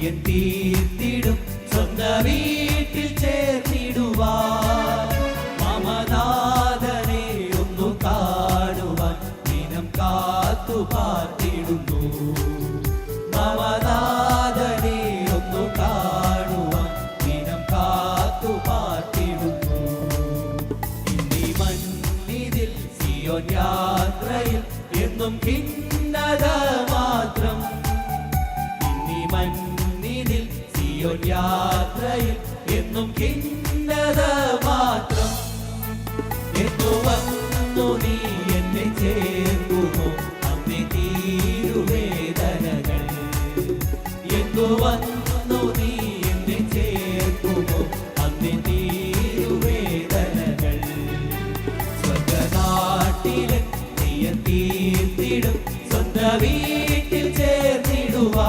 വിധിയെ തീർത്തിടും. സ്വന്തം വീട്ടിൽ ചേർത്തിടുവാ മമനാഥനെ ഒന്നു കാണുവാൻ ദിനം കാത്തു പാർത്തിടുന്നു. മമനാഥനെ ഒന്നു കാണുവാൻ ദിനം കാത്തു പാർത്തിടുന്നു. ഇനി മന്നിതിൽ സിയോൻ യാത്രയിൽ എന്നും ഭിന്നതായി യാത്രയിൽ എന്നും ഖിന്നത മാത്രം. എന്നു വന്നു നീ എന്നെ ചേർക്കുമോ അമ്മേ തീരുവേദനകൾ എന്നു വന്നു നീ എന്നെ ചേർക്കുമോ അമ്മേ തീരുവേദനകൾ സ്വന്തനാട്ടിലെ നീയ തീർത്തിടും. സ്വന്ത വീട്ടിൽ ചേർന്നിടുവാ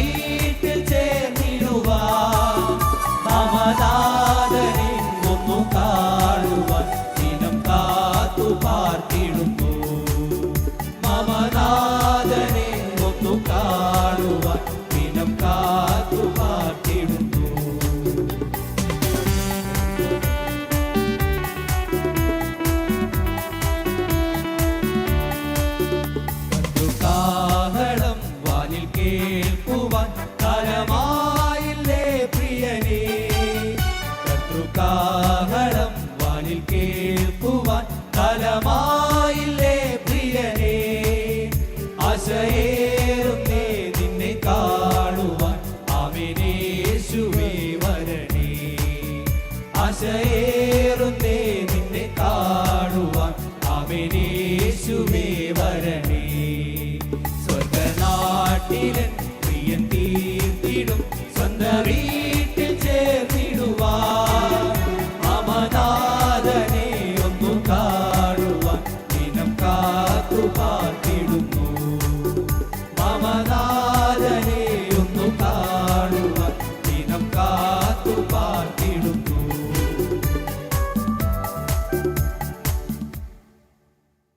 വീട്ടിൽ ചേർന്നിടുവാ. മമനാഥനെ ഒന്നു കാണുവാൻ ദിനം കാത്തു പാർത്തിടുന്നു. മമനാഥനെ ഒന്നു കാണുവാൻ Even